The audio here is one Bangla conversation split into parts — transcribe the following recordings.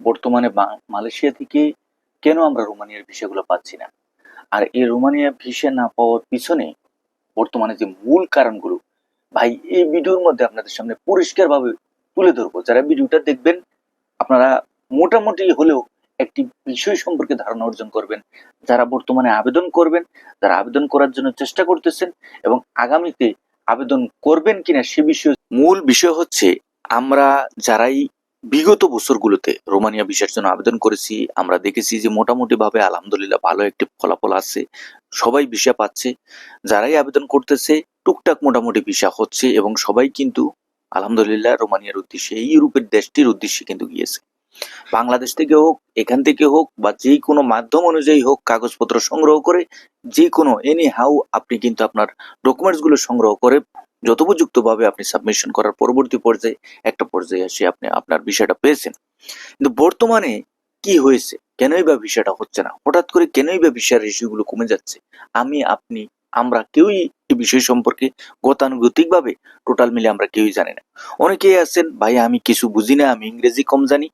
বর্তমানে মালয়েশিয়া থেকে কেন আমরা রোমানিয়ার ভিসাগুলো পাচ্ছি না? আর এই রোমানিয়া ভিসা না পাওয়ার পিছনে বর্তমানে যে মূল কারণগুলো, ভাই, এই ভিডিওর মধ্যে আপনাদের সামনে পরিষ্কারভাবে তুলে ধরবো। যারা ভিডিওটা দেখবেন, আপনারা মোটামুটি হলেও একটি বিষয় সম্পর্কে ধারণা অর্জন করবেন। যারা বর্তমানে আবেদন করবেন, যারা আবেদন করার জন্য চেষ্টা করতেছেন এবং আগামীতে আবেদন করবেন কিনা সে বিষয়ে মূল বিষয় হচ্ছে আমরা যারাই বিগত বছরগুলোতে রোমানিয়া ভিসার জন্য আবেদন করেছি। আমরা দেখেছি যে মোটামুটি ভাবে আলহামদুলিল্লাহ ভালো একটি ফলাফল আছে। সবাই ভিসা পাচ্ছে। যারাই আবেদন করতেছে, টুকটাক মোটামুটি ভিসা হচ্ছে এবং সবাই কিন্তু আলহামদুলিল্লাহ রোমানিয়ার উদ্দেশ্যে, এই ইউরোপের দেশটির উদ্দেশ্যে কিন্তু গিয়েছে। বাংলাদেশ থেকে হোক, এখান থেকে হোক বা যে কোনো মাধ্যম অনুযায়ী হোক, কাগজপত্র সংগ্রহ করে, যে কোনো এনি হাউ আপনি কিন্তু আপনার ডকুমেন্টসগুলো সংগ্রহ করে যথোপযুক্ত ভাবে আপনি সাবমিশন করার পরবর্তী পর্যায়ে, একটা পর্যায়ে এসে আপনি আপনার বিষয়টা পেয়েছেন। কিন্তু বর্তমানে কি হয়েছে? কেনই বা ভিসাটা হচ্ছে না? হঠাৎ করে কেনই বা ভিসার রেশিওগুলো কমে যাচ্ছে? আমি, আপনি, আমরা কেউই এই বিষয় সম্পর্কে গতানুগতিক ভাবে টোটাল মিলে আমরা কেউই জানি না। অনেকেই আছেন, ভাই, আমি কিছু বুঝি না, আমি ইংরেজি কম জানি।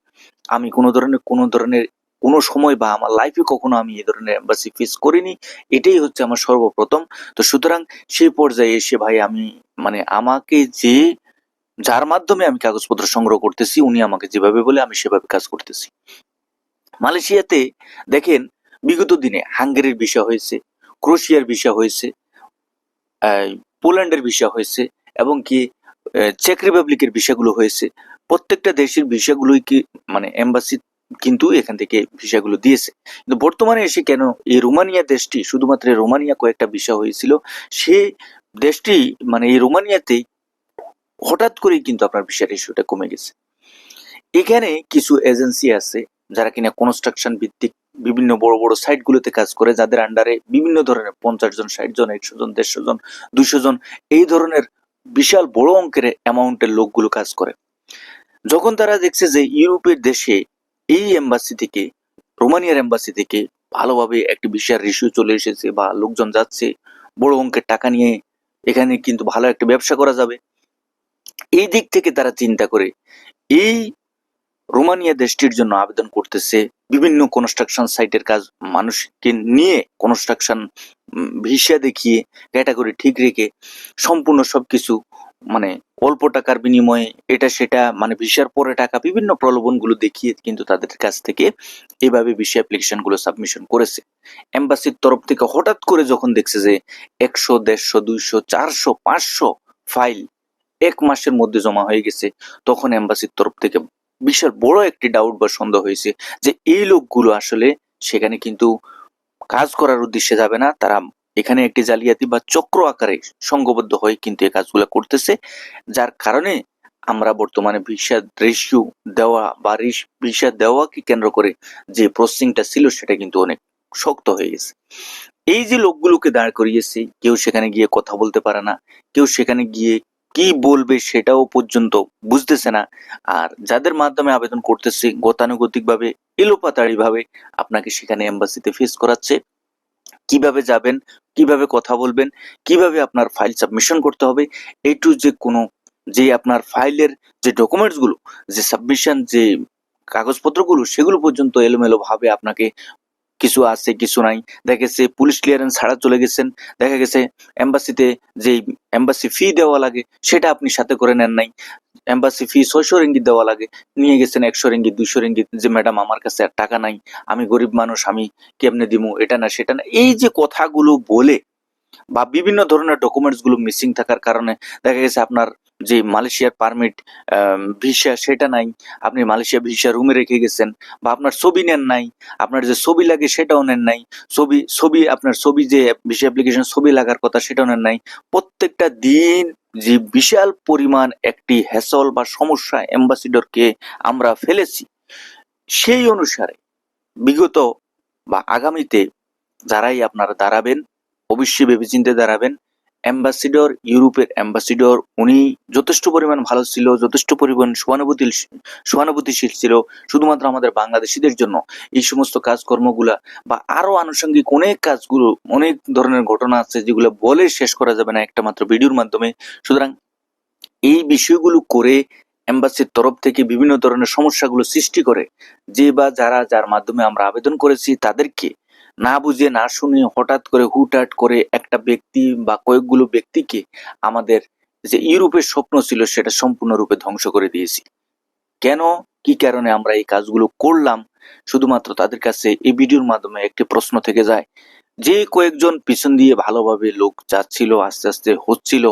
আমি কোনো ধরনের কোনো ধরনের, কোনো সময় বা আমার লাইফে কখনো আমি এই ধরনের এম্বাসি ফেস করিনি। এটাই হচ্ছে আমার সর্বপ্রথম। তো সুতরাং সেই পর্যায়ে এসে, ভাই, আমি মানে আমাকে যে, যার মাধ্যমে আমি কাগজপত্র সংগ্রহ করতেছি, উনি আমাকে যেভাবে বলে আমি সেভাবে কাজ করতেছি। মালয়েশিয়াতে দেখেন, বিগত দিনে হাঙ্গেরির বিষয় হয়েছে, ক্রোশিয়ার বিষয় হয়েছে পোল্যান্ডের বিষয় হয়েছে, এবং কি চেক রিপাবলিকের বিষয়গুলো হয়েছে। প্রত্যেকটা দেশের ভিসাগুলোই কি মানে এম্বাসি কিন্তু এখান থেকে ভিসাগুলো দিয়েছে। কিন্তু বর্তমানে এসে কেন এই রোমানিয়া দেশটি, শুধুমাত্র রোমানিয়া কয়েকটা ভিসা হয়েছিল, সে দেশটি মানে এই রোমানিয়াতেই হঠাৎ করেই কিন্তু আপনার ভিসার ইস্যুটা কমে গেছে। এখানে কিছু এজেন্সি আছে যারা কিনা কনস্ট্রাকশন ভিত্তিক বিভিন্ন বড় বড় সাইট গুলোতে কাজ করে, যাদের আন্ডারে বিভিন্ন ধরনের পঞ্চাশ জন, ষাট জন, একশো জন, দেড়শো জন, দুইশো জন, এই ধরনের বিশাল বড় অঙ্কের অ্যামাউন্টের লোকগুলো কাজ করে। যখন তারা দেখছে যে ইউরোপের দেশে এই এম্বাসি থেকে, রোমানিয়ার এম্বাসি থেকে ভালোভাবে একটি বিশাল রেশিও চলে এসেছে বা লোকজন যাচ্ছে, বড় অঙ্কের টাকা নিয়ে এখানে কিন্তু ভালো একটা ব্যবসা করা যাবে। এই দিক থেকে তারা চিন্তা করে, এই রোমানিয়া দেশটির জন্য আবেদন করতেছে বিভিন্ন কনস্ট্রাকশন সাইটের কাজ মানুষকে নিয়ে কনস্ট্রাকশন ভিসা দেখিয়ে ক্যাটাগরি ঠিক রেখে সম্পূর্ণ সবকিছু মানে অল্প টাকার বিনিময়ে এটা সেটা মানে ভিসার পরে টাকা বিভিন্ন প্রলোভনগুলো দেখিয়ে কিন্তু তাদের কাছ থেকে এভাবে ভিসা অ্যাপ্লিকেশনগুলো সাবমিশন করেছে। এম্বাসির তরফ থেকে হঠাৎ করে যখন দেখছে যে একশো, দেড়শো, দুইশো, চারশো, পাঁচশো ফাইল এক মাসের মধ্যে জমা হয়ে গেছে, তখন এম্বাসির তরফ থেকে বিশাল বড় একটি ডাউট বা সন্দেহ হয়েছে যে এই লোকগুলো আসলে সেখানে কিন্তু কাজ করার উদ্দেশ্যে যাবে না। তারা এখানে একটি জালিয়াতি বা চক্র আকারে সংঘবদ্ধ হয়ে কিন্তু এই কাজগুলো করতেছে, যার কারণে আমরা বর্তমানে ভিসা রেশিও দেওয়া বা ভিসা দেওয়াকে কেন্দ্র করে যে প্রসেসিংটা ছিল সেটা কিন্তু অনেক শক্ত হয়ে গেছে। এই যে লোকগুলোকে দাঁড় করিয়েছে, কেউ সেখানে গিয়ে কথা বলতে পারে না, কেউ সেখানে গিয়ে কি বলবে সেটাও পর্যন্ত বুঝতেছে না। আর যাদের মাধ্যমে আবেদন করতেছে গতানুগতিক ভাবে এলোপাতাড়ি ভাবে আপনাকে সেখানে এম্বাসিতে ফেস করাচ্ছে, কীভাবে যাবেন, কীভাবে কথা বলবেন, কীভাবে আপনার ফাইল সাবমিশন করতে হবে টু যে কোনো যে আপনার ফাইলের যে ডকুমেন্টসগুলো যে সাবমিশন যে কাগজপত্রগুলো, সেগুলো পর্যন্ত এলোমেলো ভাবে আপনাকে কিছু আছে, কিছু নাই। দেখা গেছে পুলিশ ক্লিয়ারেন্স ছাড়া চলে গেছেন। দেখা গেছে এম্বাসিতে যে এম্বাসি ফি দেওয়া লাগে, সেটা আপনি সাথে করে নেন নাই। এম্বাসি ফি ছয়শো রিঙ্গিত দেওয়া লাগে। নিয়ে গেছেন একশো রিঙ্গিত দুইশো রিঙ্গিত যে, ম্যাডাম, আমার কাছে আর টাকা নাই। আমি গরিব মানুষ, আমি কেমনে দিমু? এটা না, সেটা না। এই যে কথাগুলো বলে বা বিভিন্ন ধরনের ডকুমেন্টসগুলো মিসিং থাকার কারণে দেখা গেছে আপনার যে মালয়েশিয়ার পারমিট ভিসা সেটা নাই। আপনি মালয়েশিয়া ভিসা রুমে রেখে গেছেন বা আপনার ছবি নেন নাই, আপনার যে ছবি লাগে সেটাও নেন নাই, ছবি ছবি, আপনার ছবি যে ভিসা অ্যাপ্লিকেশন ছবি লাগার কথা সেটাও নেন নাই। প্রত্যেকটা দিন যে বিশাল পরিমাণ একটি হ্যাসল বা সমস্যা অ্যাম্বাসিডরকে আমরা ফেলেছি, সেই অনুসারে বিগত বা আগামীতে যারাই আপনারা দাঁড়াবেন, অবশ্যই ভেবেচিন্তে দাঁড়াবেন অ্যাম্বাসিডর, ইউরোপের অ্যাম্বাসিডর। উনি যথেষ্ট পরিমাণ ভালো ছিল, যথেষ্ট পরিমাণ সহানুভূতি সহানুভূতিশীল ছিল, শুধুমাত্র আমাদের বাংলাদেশিদের জন্য। এই সমস্ত কাজকর্মগুলা বা আরও আনুষঙ্গিক অনেক কাজগুলো, অনেক ধরনের ঘটনা আছে যেগুলো বলে শেষ করা যাবে না একটা মাত্র ভিডিওর মাধ্যমে। সুতরাং এই বিষয়গুলো করে এম্বাসির তরফ থেকে বিভিন্ন ধরনের সমস্যাগুলো সৃষ্টি করে, যে বা যারা, যার মাধ্যমে আমরা আবেদন করেছি, তাদেরকে না বুঝে, না শুনে হঠাৎ করে, হুটহাট করে একটা ব্যক্তি বা কয়েকগুলো ব্যক্তিকে আমাদের যে ইউরোপের স্বপ্ন ছিল সেটা সম্পূর্ণরূপে ধ্বংস করে দিয়েছি। কেন? কি কারণে আমরা এই কাজগুলো করলাম? শুধুমাত্র তাদের কাছে এই ভিডিওর মাধ্যমে একটি প্রশ্ন থেকে যায়। যে কয়েকজন পিছন দিয়ে ভালোভাবে লোক যাচ্ছিল, আস্তে আস্তে হচ্ছিল,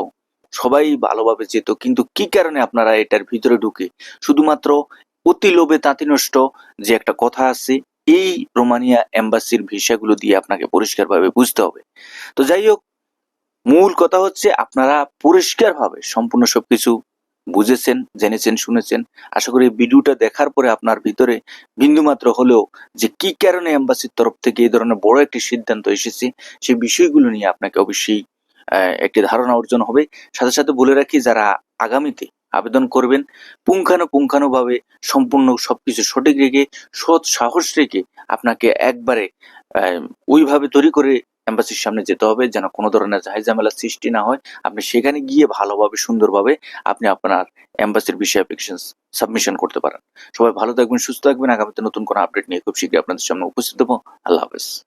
সবাই ভালোভাবে যেত, কিন্তু কি কারণে আপনারা এটার ভিতরে ঢুকে? শুধুমাত্র অতি লোভে তাঁতি নষ্ট যে একটা কথা আছে এই রোমানিয়া এম্বাসির ভিসাগুলো দিয়ে আপনাকে পরিষ্কারভাবে বুঝতে হবে। তো যাই হোক, মূল কথা হচ্ছে আপনারা পরিষ্কারভাবে সম্পূর্ণ সবকিছু বুঝেছেন, জেনেছেন, শুনেছেন। আশা করি ভিডিওটা দেখার পরে আপনার ভিতরে বিন্দুমাত্র হলেও যে কি কারণে এম্বাসির তরফ থেকে এই ধরনের বড় একটি সিদ্ধান্ত এসেছে সেই বিষয়গুলো নিয়ে আপনাকে অবশ্যই একটি ধারণা অর্জন হবে। সাথে সাথে বলে রাখি, যারা আগামীতে আবেদন করবেন। পুঙ্খানুপুঙ্খানুভাবে সম্পূর্ণ সবকিছু সঠিক রেখে, সৎ সাহস রেখে আপনাকে একবারে ওইভাবে তৈরি করে এম্বাসির সামনে যেতে হবে যেন কোনো ধরনের ঝামেলা সৃষ্টি না হয়। আপনি সেখানে গিয়ে ভালোভাবে, সুন্দরভাবে আপনি আপনার এম্বাসির বিষয়ে অ্যাপ্লিকেশন সাবমিশন করতে পারেন। সবাই ভালো থাকবেন, সুস্থ থাকবেন। আগামীতে নতুন কোনো আপডেট নিয়ে খুব শীঘ্রই আপনাদের সামনে উপস্থিত হব। আল্লাহ হাফেজ।